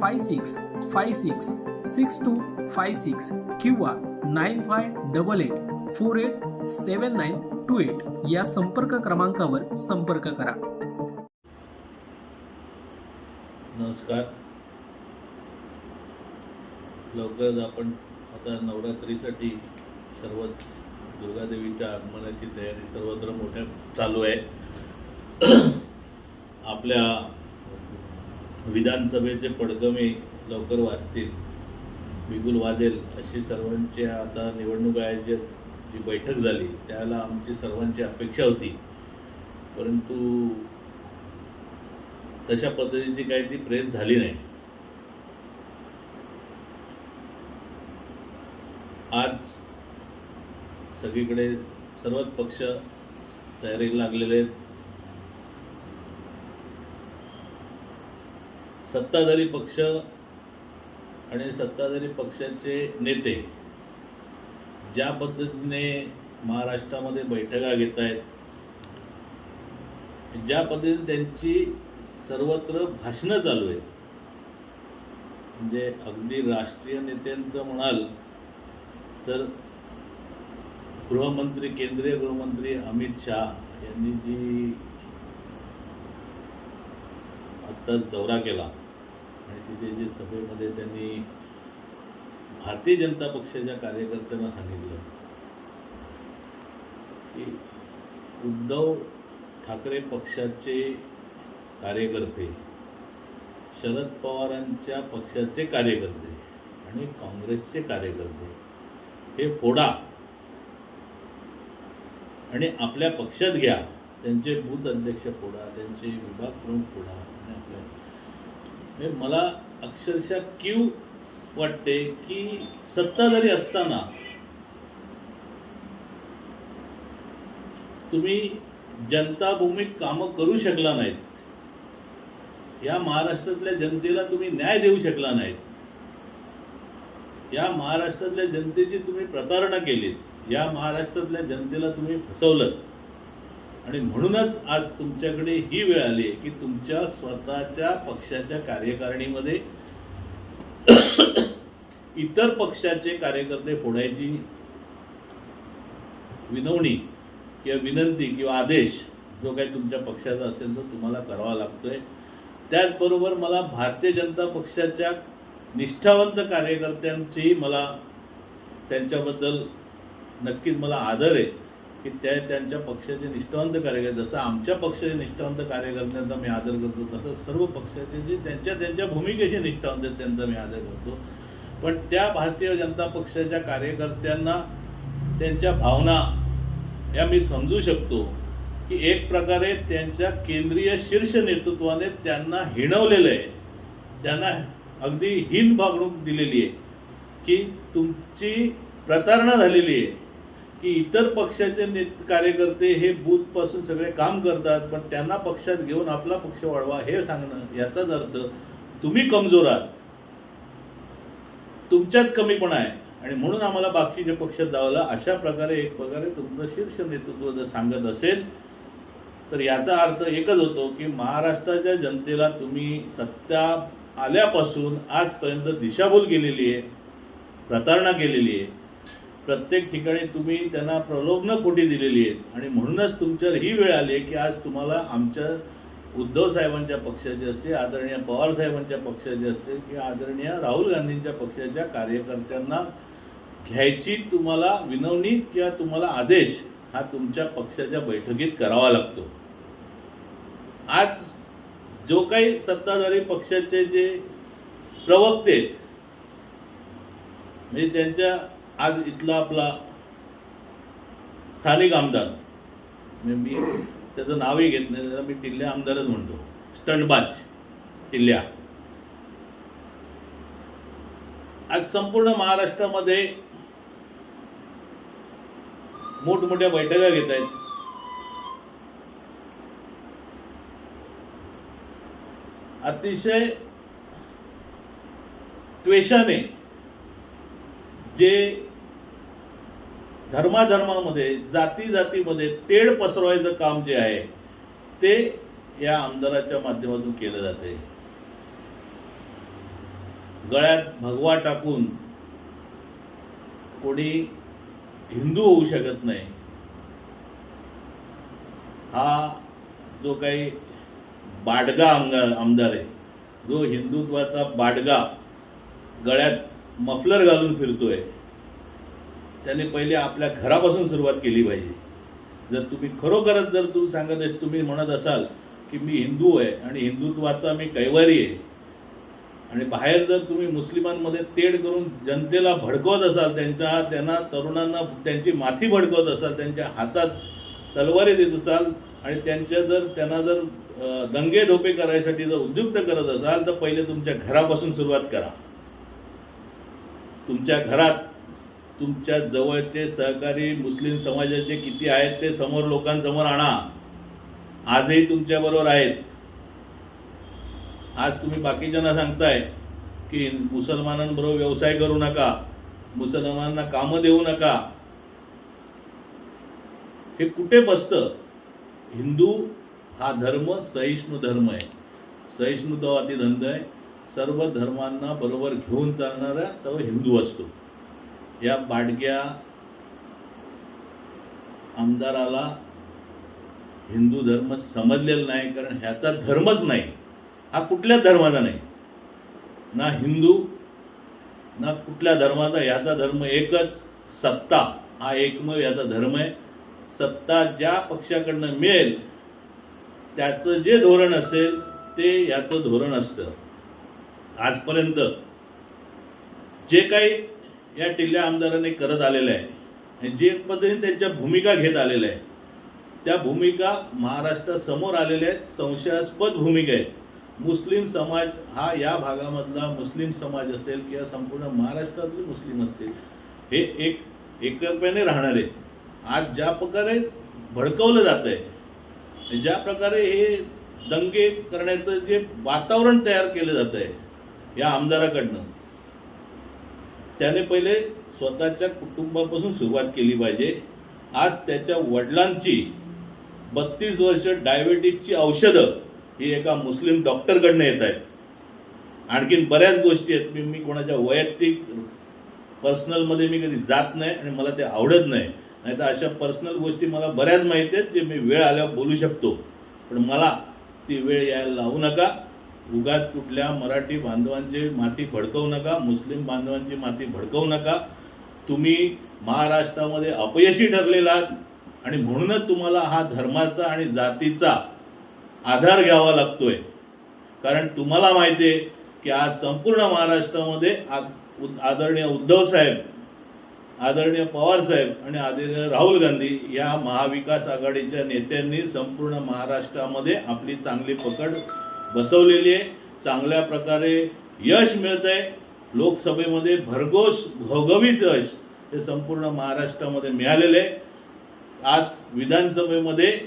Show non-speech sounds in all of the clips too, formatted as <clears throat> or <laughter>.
five six five six six two five six किंवा nine five double eight four eight seven nine two eight या संपर्क क्रमांकावर संपर्क करा. नमस्कार. लवकरच आपण आता नवरात्रीसाठी सर्वच दुर्गादेवीच्या आगमनाची तयारी सर्वत्र मोठ्या चालू आहे. आपल्या विधानसभेचे पडगमे लवकर वाचतील बिगुल वाजेल अशी सर्वांची आता निवडणूक आयोजित जी बैठक झाली त्याला आमची सर्वांची अपेक्षा होती. परंतु तशा पद्धतीची काही ती प्रेस झाली नाही. आज सगळीकडे सर्वच पक्ष तयारीला लागलेले आहेत. सत्ताधारी पक्ष आणि सत्ताधारी पक्षाचे नेते ज्या पद्धतीने महाराष्ट्रामध्ये बैठका घेत आहेत ज्या पद्धतीने त्यांची सर्वत्र भाषणं चालू आहेत म्हणजे अगदी राष्ट्रीय नेत्यांचं म्हणाल तर गृहमंत्री केंद्रीय गृहमंत्री अमित शहा यांनी जी आत्ताच दौरा केला आणि तिथे जे सभेमध्ये त्यांनी भारतीय जनता पक्षाच्या कार्यकर्त्यांना सांगितलं की उद्धव ठाकरे पक्षाचे कार्यकर्ते शरद पवारांच्या पक्षाचे कार्यकर्ते आणि काँग्रेसचे कार्यकर्ते हे फोडा आणि आपल्या पक्षात घ्या. त्यांचे बूथ अध्यक्ष फोडा त्यांचे विभाग प्रमुख फोडा आणि आपल्या मला अक्षरशः क्यू वाटते की सत्ताधारी असताना तुम्ही जनताभूमिक कामं करू शकला नाहीत या महाराष्ट्रातल्या जनतेला तुम्ही न्याय देऊ शकला नाहीत या महाराष्ट्रातल्या जनतेची तुम्ही प्रतारणा केलीत या महाराष्ट्रातल्या जनतेला तुम्ही फसवलं आणि म्हणूनच आज तुमच्याकडे ही वेळ आली आहे की तुमच्या स्वतःच्या पक्षाच्या कार्यकारिणीमध्ये इतर पक्षाचे कार्यकर्ते फोडायची विनवणी किंवा विनंती किंवा आदेश जो काही तुमच्या पक्षाचा असेल तो तुम्हाला करावा लागतोय. त्याचबरोबर मला भारतीय जनता पक्षाच्या निष्ठावंत कार्यकर्त्यांची मला त्यांच्याबद्दल नक्कीच मला आदर आहे. की त्या त्यांच्या पक्षाचे निष्ठावंत कार्यकर्ते जसं आमच्या पक्षाचे निष्ठावंत कार्यकर्त्यांचा मी आदर करतो तसं सर्व पक्षाचे जे त्यांच्या त्यांच्या भूमिकेचे निष्ठावंत आहेत त्यांचा मी आदर करतो. पण त्या भारतीय जनता पक्षाच्या कार्यकर्त्यांना त्यांच्या भावना या मी समजू शकतो की एक प्रकारे त्यांच्या केंद्रीय शीर्ष नेतृत्वाने त्यांना हिणवलेलं आहे. त्यांना अगदी हीन वागणूक दिलेली आहे की तुमची प्रतारणा झालेली आहे. की इतर पक्षाचे ने कार्यकर्ते हे बूथपासून सगळे काम करतात पण त्यांना पक्षात घेऊन आपला पक्ष वाढवा हे सांगणं याचाच अर्थ तुम्ही कमजोर आहात. तुमच्यात कमीपणा आहे. आणि म्हणून आम्हाला बाकीच्या पक्षात दावला अशा प्रकारे एक प्रकारे तुमचं शीर्ष नेतृत्व जर सांगत असेल तर याचा अर्थ एकच होतो की महाराष्ट्राच्या जनतेला तुम्ही सत्ता आल्यापासून आजपर्यंत दिशाभूल केलेली आहे प्रतारणा केलेली आहे. प्रत्येक ठिकाणी तुम्ही त्यांना प्रलोभनं खोटी दिलेली आहेत? आणि म्हणूनच तुमच्यावर ही वेळ आली आहे की आज तुम्हाला आमच्या उद्धव साहेबांच्या पक्षाचे असते आदरणीय पवार साहेबांच्या पक्षाचे असते की आदरणीय राहुल गांधींच्या पक्षाच्या कार्यकर्त्यांना घ्यायची तुम्हाला विनवणी किंवा तुम्हाला आदेश हा तुमच्या पक्षाच्या बैठकीत करावा लागतो. आज जो काही सत्ताधारी पक्षाचे जे प्रवक्ते आहेत, म्हणजे त्यांच्या आज इथला आपला स्थानिक आमदार म्हणजे मी त्याचं नावही घेत नाही त्याला मी टिल्ल्या आमदारच म्हणतो. स्टंटबाज टिल्ल्या. आज संपूर्ण महाराष्ट्रामध्ये मोठमोठ्या बैठका घेत आहेत. अतिशय त्वेषाने जे धर्माधर्मामध्ये जाती जातीमध्ये तेढ पसरवायचं काम जे आहे ते या आमदाराच्या माध्यमातून केलं जाते. गळ्यात भगवा टाकून कोणी हिंदू होऊ शकत नाही हा जो काही बाडगा आमदार आमदार आहे जो हिंदुत्वाचा बाडगा गळ्यात मफलर घालून फिरतोय. त्याने पहिले आपल्या घरापासून सुरुवात केली पाहिजे. जर तुम्ही खरोखरच जर तू सांगत आहेस तुम्ही म्हणत असाल की मी हिंदू आहे आणि हिंदुत्वाचा मी कैवारी आहे. आणि बाहेर जर तुम्ही मुस्लिमांमध्ये तेढ करून जनतेला भडकवत असाल त्यांच्या त्यांना तरुणांना त्यांची माथी भडकवत असाल त्यांच्या हातात तलवारी देत असाल आणि त्यांच्या जर त्यांना जर दंगे ढोपे करायसाठी जर उद्युक्त करत असाल तर पहिले तुमच्या घरापासून सुरुवात करा. तुमच्या घरात तुमच्या जवळचे सहकारी मुस्लिम समाजाचे किती आहेत ते समोर लोकांसमोर आणा. आजही तुमच्याबरोबर आहेत. आज तुम्ही बाकीच्यांना सांगताय की मुसलमानांबरोबर व्यवसाय करू नका मुसलमानांना कामं देऊ नका. हे कुठे बसतं? हिंदू हा धर्म सहिष्णू धर्म आहे. सहिष्णुतावादी धंदा आहे. सर्व धर्मांना बरोबर घेऊन चालणारा तो हिंदू असतो. या बाडग्या आमदाराला हिंदू धर्म समजलेला नाही कारण ह्याचा धर्मच नाही. हा कुठल्या धर्माचा नाही. ना हिंदू ना कुठल्या धर्माचा ह्याचा धर्म एकच सत्ता. हा एकमेव याचा धर्म आहे. सत्ता ज्या पक्षाकडनं मिळेल त्याचं जे धोरण असेल ते याचं धोरण असतं. आजपर्यंत जे काही या टिल्ल्या आमदारांनी करत आलेलं आहे आणि जे पद्धतीने त्यांच्या भूमिका घेत आलेल्या आहे त्या भूमिका महाराष्ट्रासमोर आलेल्या आहेत संशयास्पद भूमिका आहेत. मुस्लिम समाज हा या भागामधला मुस्लिम समाज असेल किंवा संपूर्ण महाराष्ट्रातले मुस्लिम असतील हे एक एकत्वाने राहणार आहे. आज ज्या प्रकारे भडकवलं जात आहे ज्या प्रकारे हे दंगे करण्याचं जे वातावरण तयार केलं जात आहे या आमदाराकडनं. त्याने पहिले स्वतःच्या कुटुंबापासून सुरुवात केली पाहिजे. आज त्याच्या वडिलांची बत्तीस वर्ष डायबिटीसची औषधं ही एका मुस्लिम डॉक्टरकडनं येत आहेत. आणखीन बऱ्याच गोष्टी आहेत. मी मी कोणाच्या वैयक्तिक पर्सनलमध्ये मी कधी जात नाही आणि मला ते आवडत नाही. नाही तर अशा पर्सनल गोष्टी मला बऱ्याच माहिती आहेत जे मी वेळ आल्यावर बोलू शकतो. पण मला ती वेळ यायला लावू नका. उगाच कुठल्या मराठी बांधवांची माती भडकवू नका मुस्लिम बांधवांची माती भडकवू नका. तुम्ही महाराष्ट्रामध्ये अपयशी ठरलेला आणि म्हणूनच तुम्हाला हा धर्माचा आणि जातीचा आधार घ्यावा लागतोय. कारण तुम्हाला माहिती आहे की आज संपूर्ण महाराष्ट्रामध्ये उद- आदरणीय उद्धव साहेब आदरणीय पवार साहेब आणि आदरणीय राहुल गांधी या महाविकास आघाडीच्या नेत्यांनी संपूर्ण महाराष्ट्रामध्ये आपली चांगली पकड बसवलेली आहे. चांगल्या प्रकारे यश मिळत आहे लोकसभेमध्ये भरघोस घवघवीत यश हे संपूर्ण महाराष्ट्रामध्ये मिळालेलं आहे. आज विधानसभेमध्ये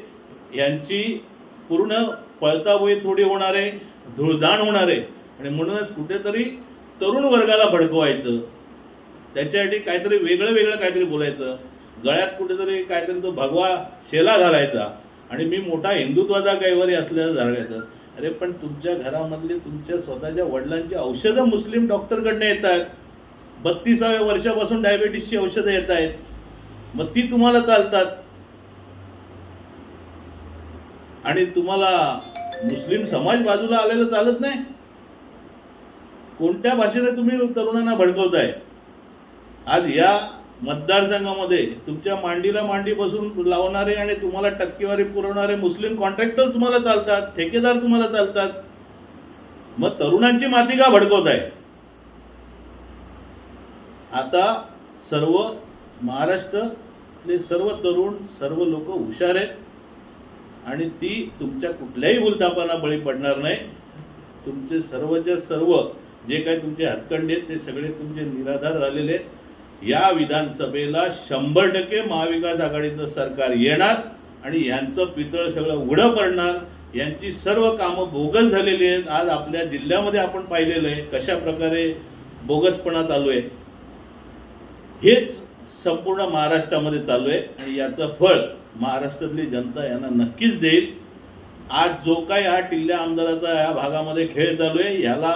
यांची पूर्ण पळतावळी थोडी होणार आहे धुळदाण होणार आहे. आणि म्हणूनच कुठेतरी तरुण वर्गाला भडकवायचं. त्याच्यासाठी काहीतरी वेगळं वेगळं काहीतरी बोलायचं. गळ्यात कुठेतरी काहीतरी तो भगवा शेला घालायचा. आणि मी मोठा हिंदुत्वाचा कैवारी असल्याचं झालायचं अरे पण तुमच्या घरामधले तुमच्या स्वतःच्या वडिलांची औषधं मुस्लिम डॉक्टरकडनं येत आहेत बत्तीसाव्या वर्षापासून डायबेटीसची औषधं येत आहेत. मग ती तुम्हाला चालतात. आणि तुम्हाला मुस्लिम समाज बाजूला आलेलं चालत नाही? कोणत्या भाषेने तुम्ही तरुणांना भडकवताय? आज या मतदारसंघामध्ये तुमच्या मांडीला मांडी बसून लावणारे आणि तुम्हाला टक्केवारी पुरवणारे मुस्लिम कॉन्ट्रॅक्टर तुम्हाला चालतात ठेकेदार तुम्हाला चालतात. मग तरुणांची माती का भडकवत आहे? आता सर्व महाराष्ट्रातले सर्व तरुण सर्व लोक हुशार आहेत आणि ती तुमच्या कुठल्याही भूलतापांना बळी पडणार नाही. तुमचे सर्वच्या सर्व जे काही तुमचे हातखंडे आहेत ते सगळे तुमचे निराधार झालेले आहेत. या विधानसभेला शंभर टक्के महाविकास आघाडीचं सरकार येणार आणि यांचं पितळ सगळं उघडं पडणार यांची सर्व कामं बोगस झालेली आहेत. आज आपल्या जिल्ह्यामध्ये आपण पाहिलेलं आहे कशा प्रकारे बोगसपणा चालू आहे. हेच संपूर्ण महाराष्ट्रामध्ये चालू आहे आणि याचं फळ महाराष्ट्रातली जनता यांना नक्कीच देईल. आज जो काही हा टिल्ल्या आमदाराचा या भागामध्ये खेळ चालू आहे याला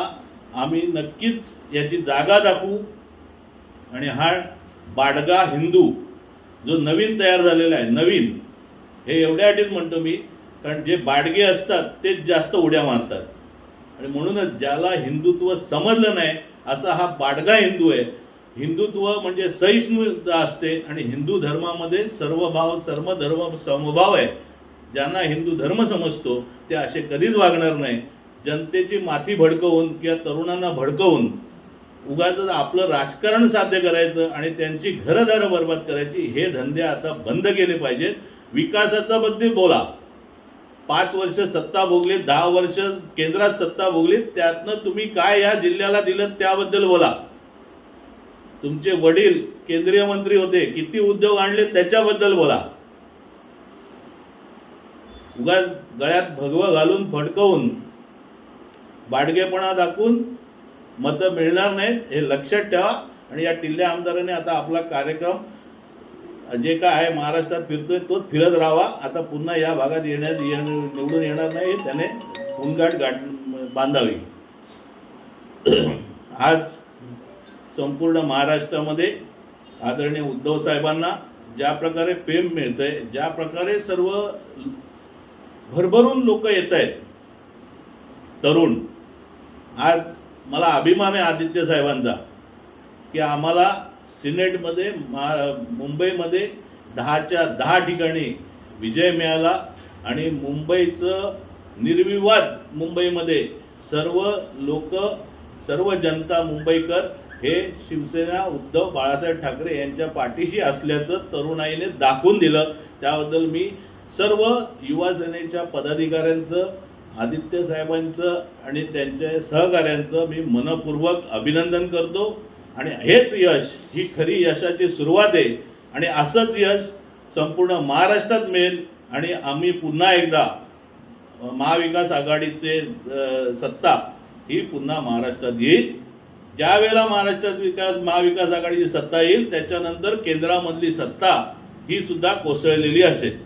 आम्ही नक्कीच याची जागा दाखवू. आणि हा बाडगा हिंदू जो नवीन तयार झालेला आहे नवीन हे एवढ्यासाठीच म्हणतो मी कारण जे बाडगे असतात तेच जास्त उड्या मारतात. आणि म्हणूनच ज्याला हिंदुत्व समजलं नाही असा हा बाडगा हिंदू आहे. हिंदुत्व म्हणजे सहिष्णुता असते आणि हिंदू धर्मामध्ये सर्व भाव सर्व धर्म समभाव आहे. ज्यांना हिंदू धर्म समजतो ते असे कधीच वागणार नाही. जनतेची माती भडकवून किंवा तरुणांना भडकवून उगाच आपलं राजकारण साध्य करायचं आणि त्यांची घरदारं बर्बाद करायची हे धंदे आता बंद केले पाहिजेत. विकासाचा बद्दल बोला. पाच वर्ष सत्ता भोगली दहा वर्ष केंद्रात सत्ता भोगली त्यातनं तुम्ही काय या जिल्ह्याला दिलं त्याबद्दल बोला. तुमचे वडील केंद्रीय मंत्री होते किती उद्योग आणले त्याच्याबद्दल बोला. उगाच गळ्यात भगवं घालून फडकवून बाडगेपणा दाखवून मतं मिळणार नाहीत हे लक्षात ठेवा. आणि या टिल्ल्या आमदाराने आता आपला कार्यक्रम जे काय आहे महाराष्ट्रात फिरतोय तोच फिरत राहावा. आता पुन्हा या भागात येण्यात येणं निवडून येणार नाही त्याने उनगाट गाठ बांधावी. <clears throat> आज संपूर्ण महाराष्ट्रामध्ये आदरणीय उद्धव साहेबांना ज्या प्रकारे प्रेम मिळतंय ज्या प्रकारे सर्व भरभरून लोक येत आहेत तरुण आज मला अभिमान आहे आदित्य साहेबांचा की आम्हाला सिनेटमध्ये मा मुंबईमध्ये दहाच्या दहा ठिकाणी विजय मिळाला आणि मुंबईचं निर्विवाद मुंबईमध्ये सर्व लोक सर्व जनता मुंबईकर हे शिवसेना उद्धव बाळासाहेब ठाकरे यांच्या पाठीशी असल्याचं तरुणाईने दाखवून दिलं. त्याबद्दल मी सर्व युवा सेनेच्या पदाधिकाऱ्यांचं आदित्य साहेबांचं आणि त्यांच्या सहकाऱ्यांचं मी मनपूर्वक अभिनंदन करतो. आणि हेच यश ही खरी यशाची सुरुवात आहे. आणि असंच यश संपूर्ण महाराष्ट्रात मिळेल. आणि आम्ही पुन्हा एकदा महाविकास आघाडीचे सत्ता ही पुन्हा महाराष्ट्रात येईल. ज्या वेळेला महाराष्ट्रात विकास महाविकास आघाडीची सत्ता येईल त्याच्यानंतर केंद्रामधली सत्ता ही सुद्धा कोसळलेली असेल.